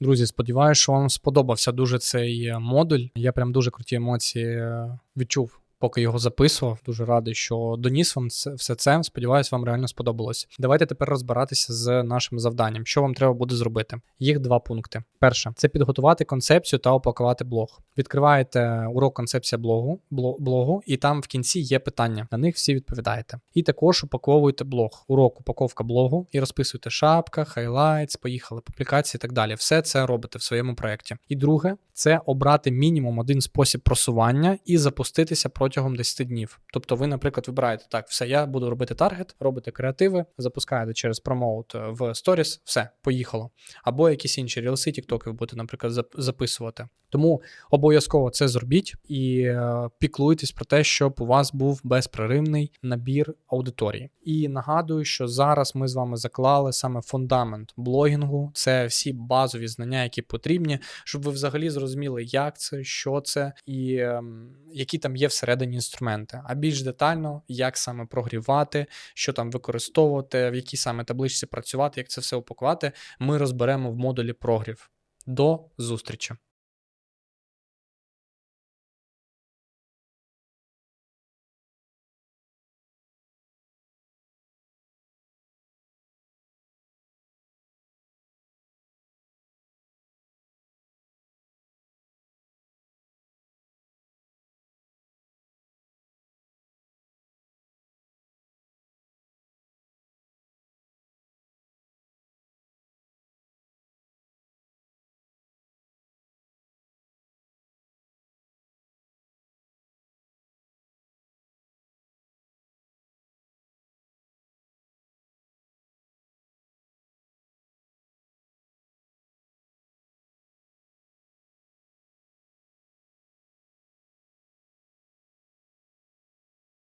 Друзі, сподіваюся, що вам сподобався дуже цей е, модуль. Я прям дуже круті емоції е, відчув. Поки його записував, дуже радий, що доніс вам все це. Сподіваюсь, вам реально сподобалось. Давайте тепер розбиратися з нашим завданням. Що вам треба буде зробити? Їх два пункти. Перше це підготувати концепцію та опакувати блог. Відкриваєте урок концепція блогу, блогу, і там в кінці є питання. На них всі відповідаєте. І також упаковуєте блог. Урок упаковка блогу і розписуєте шапка, хайлайтс, поїхали, публікації і так далі. Все це робите в своєму проєкті. І друге, це обрати мінімум один спосіб просування і запуститися протягом 10 днів. Тобто, ви, наприклад, вибираєте так, все, я буду робити таргет, робите креативи, запускаєте через промоут е, в сторіс, все, поїхало. Або якісь інші рілси, тіктоки ви будете, наприклад, записувати. Тому обов'язково це зробіть і е, піклуйтесь про те, щоб у вас був безперервний набір аудиторії. І нагадую, що зараз ми з вами заклали саме фундамент блогінгу. Це всі базові знання, які потрібні, щоб ви взагалі зрозуміли, як це, що це і ем, які там є всередині інструменти. А більш детально, як саме прогрівати, що там використовувати, в якій саме табличці працювати, як це все упакувати, ми розберемо в модулі прогрів. До зустрічі!